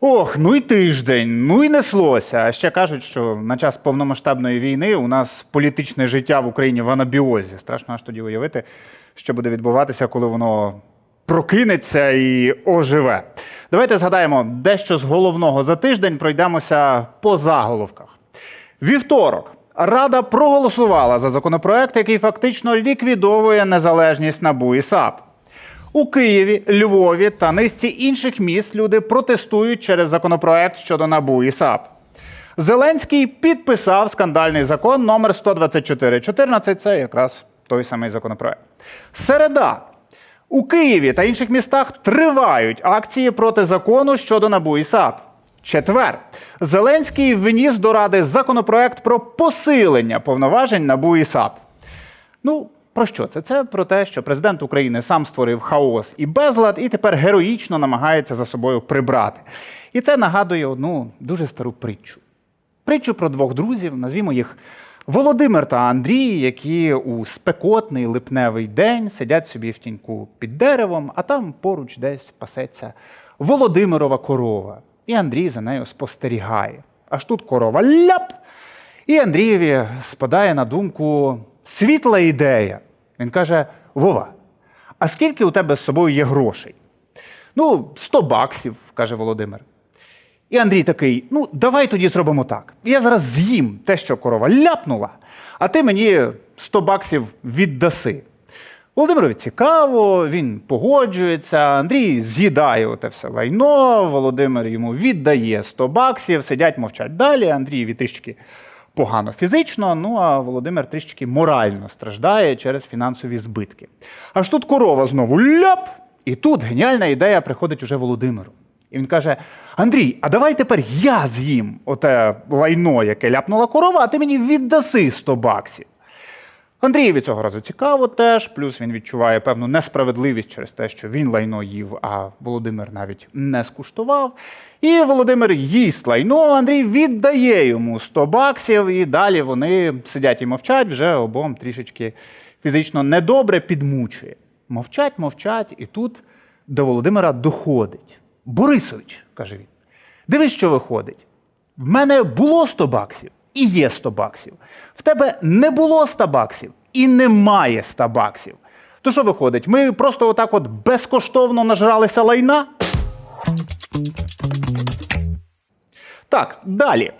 Ох, ну і тиждень, ну і неслося. А ще кажуть, що на час повномасштабної війни у нас політичне життя в Україні в анабіозі. Страшно аж тоді уявити, що буде відбуватися, коли воно прокинеться і оживе. Давайте згадаємо дещо з головного за тиждень, пройдемося по заголовках. Вівторок. Рада проголосувала за законопроект, який фактично ліквідовує незалежність НАБУ і САП. У Києві, Львові та низці інших міст люди протестують через законопроект щодо НАБУ і САП. Зеленський підписав скандальний закон номер 12414. Це якраз той самий законопроект. Середа. У Києві та інших містах тривають акції проти закону щодо НАБУ і САП. Четвер. Зеленський вніс до Ради законопроект про посилення повноважень НАБУ і САП. Ну, про що це? Це про те, що президент України сам створив хаос і безлад, і тепер героїчно намагається за собою прибрати. І це нагадує одну дуже стару притчу. Притчу про двох друзів, назвімо їх Володимир та Андрій, які у спекотний липневий день сидять собі в тіньку під деревом, а там поруч десь пасеться Володимирова корова. І Андрій за нею спостерігає. Аж тут корова ляп! І Андрієві спадає на думку світла ідея. Він каже: Вова, а скільки у тебе з собою є грошей? Ну, 100 баксів, каже Володимир. І Андрій такий: ну, давай тоді зробимо так. Я зараз з'їм те, що корова ляпнула, а ти мені 100 баксів віддаси. Володимирові цікаво, він погоджується, Андрій з'їдає оте все лайно, Володимир йому віддає 100 баксів, сидять, мовчать далі. Андрієві трішки погано фізично, ну а Володимир трішки морально страждає через фінансові збитки. Аж тут корова знову ляп! І тут геніальна ідея приходить уже Володимиру. І він каже: Андрій, а давай тепер я з'їм оте лайно, яке ляпнула корова, а ти мені віддаси 100 баксів. Андрієві цього разу цікаво теж, плюс він відчуває певну несправедливість через те, що він лайно їв, а Володимир навіть не скуштував. І Володимир їсть лайно, Андрій віддає йому 100 баксів, і далі вони сидять і мовчать, вже обом трішечки фізично недобре підмучує. Мовчать, мовчать, і тут до Володимира доходить. Борисович, каже він, дивись, що виходить. В мене було 100 баксів і є 100 баксів. В тебе не було 100 баксів і немає 100 баксів. То що виходить? Ми просто отак от безкоштовно нажралися лайна? Так, далі.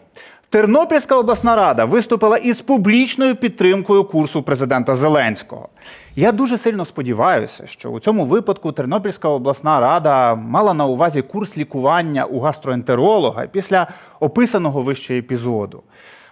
Тернопільська обласна рада виступила із публічною підтримкою курсу президента Зеленського. Я дуже сильно сподіваюся, що у цьому випадку Тернопільська обласна рада мала на увазі курс лікування у гастроентеролога після описаного вище епізоду.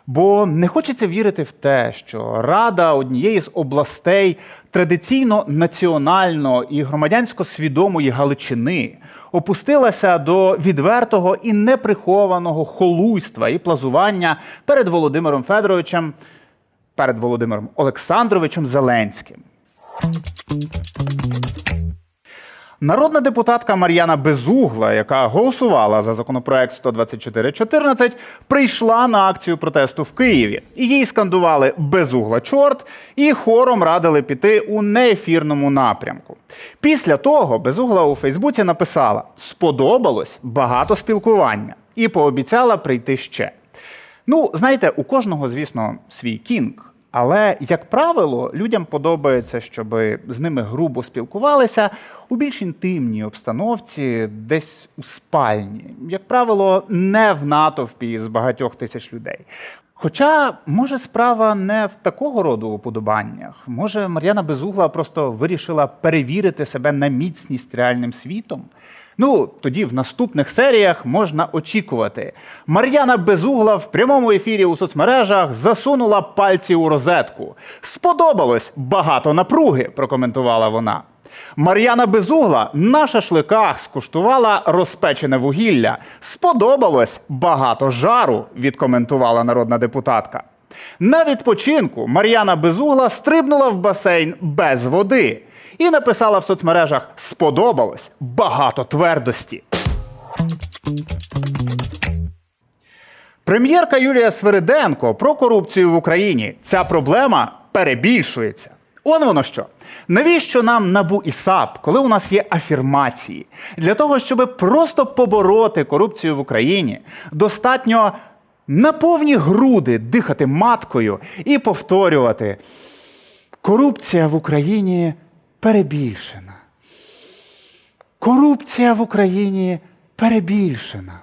Бо не хочеться вірити в те, що рада однієї з областей традиційно національно і громадянсько свідомої Галичини опустилася до відвертого і неприхованого холуйства і плазування перед Володимиром Федоровичем, перед Володимиром Олександровичем Зеленським. Народна депутатка Мар'яна Безугла, яка голосувала за законопроект 12414, прийшла на акцію протесту в Києві. Їй скандували Безугла чорт і хором радили піти у неефірному напрямку. Після того Безугла у Фейсбуці написала: сподобалось багато спілкування і пообіцяла прийти ще. Ну, знаєте, у кожного, звісно, свій кінг. Але, як правило, людям подобається, щоб з ними грубо спілкувалися у більш інтимній обстановці, десь у спальні, як правило, не в натовпі з багатьох тисяч людей. Хоча, може, справа не в такого роду уподобаннях. Може, Мар'яна Безугла просто вирішила перевірити себе на міцність реальним світом. Ну, тоді в наступних серіях можна очікувати. Мар'яна Безугла в прямому ефірі у соцмережах засунула пальці у розетку. Сподобалось багато напруги, прокоментувала вона. Мар'яна Безугла на шашликах скуштувала розпечене вугілля. Сподобалось багато жару, відкоментувала народна депутатка. На відпочинку Мар'яна Безугла стрибнула в басейн без води і написала в соцмережах Сподобалось багато твердості. Прем'єрка Юлія Свириденко про корупцію в Україні. Ця проблема перебільшується. Он воно що. Навіщо нам набу і САП, коли у нас є афірмації? Для того, щоб просто побороти корупцію в Україні, достатньо на повні груди дихати маткою і повторювати: корупція в Україні перебільшена. Корупція в Україні перебільшена.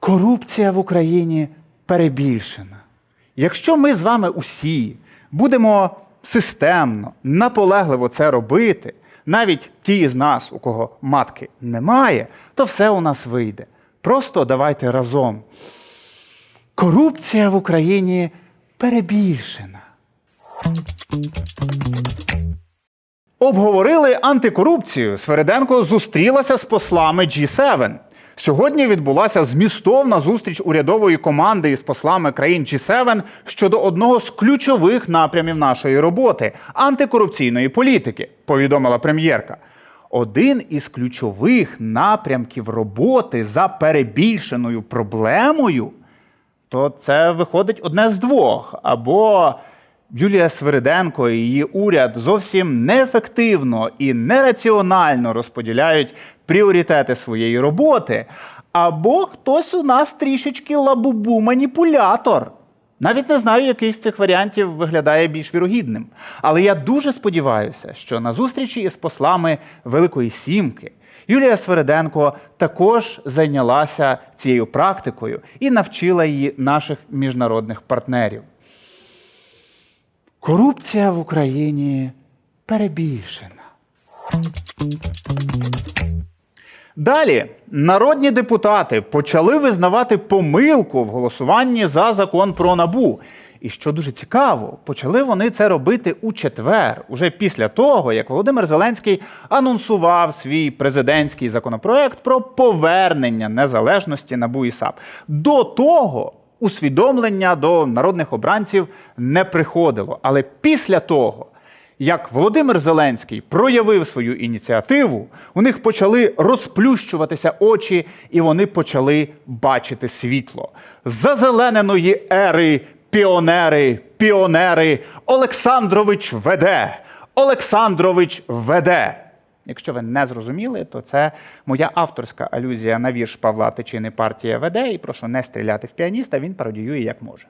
Корупція в Україні перебільшена. Якщо ми з вами усі будемо системно, наполегливо це робити, навіть ті з нас, у кого матки немає, то все у нас вийде. Просто давайте разом. Корупція в Україні перебільшена. Обговорили антикорупцію. Свериденко зустрілася з послами G7. Сьогодні відбулася змістовна зустріч урядової команди із послами країн G7 щодо одного з ключових напрямів нашої роботи антикорупційної політики, повідомила прем'єрка. Один із ключових напрямків роботи за перебільшеною проблемою то це виходить одне з двох. Або Юлія Свириденко і її уряд зовсім неефективно і нераціонально розподіляють пріоритети своєї роботи, або хтось у нас трішечки лабубу маніпулятор. Навіть не знаю, який з цих варіантів виглядає більш вірогідним. Але я дуже сподіваюся, що на зустрічі із послами Великої Сімки Юлія Свериденко також зайнялася цією практикою і навчила її наших міжнародних партнерів. Корупція в Україні перебільшена. Далі народні депутати почали визнавати помилку в голосуванні за закон про набу. І що дуже цікаво, почали вони це робити у четвер, уже після того, як Володимир Зеленський анонсував свій президентський законопроект про повернення незалежності НАБУ і САП. До того усвідомлення до народних обранців не приходило. Але після того, як Володимир Зеленський проявив свою ініціативу, у них почали розплющуватися очі, і вони почали бачити світло. Зазелененої ери піонери, піонери, Олександрович веде. Олександрович веде. Якщо ви не зрозуміли, то це моя авторська алюзія на вірш Павла Тичини партія веде. І прошу не стріляти в піаніста, він пародіює як може.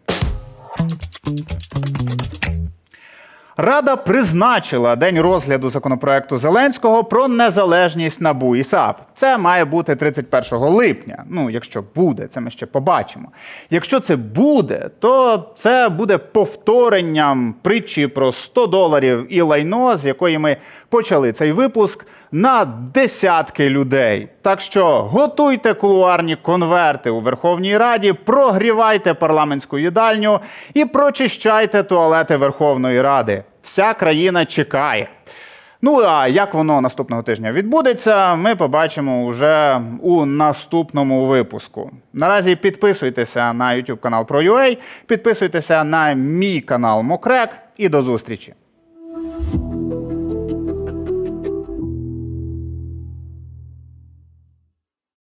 Рада призначила день розгляду законопроекту Зеленського про незалежність НАБУ і САП. Це має бути 31 липня. Ну, якщо буде, це ми ще побачимо. Якщо це буде, то це буде повторенням притчі про 100 доларів і лайно, з якої ми почали цей випуск на десятки людей. Так що готуйте кулуарні конверти у Верховній Раді, прогрівайте парламентську їдальню і прочищайте туалети Верховної Ради. Вся країна чекає. Ну а як воно наступного тижня відбудеться, ми побачимо вже у наступному випуску. Наразі підписуйтеся на YouTube канал ProUA, підписуйтеся на мій канал Мокрек і до зустрічі.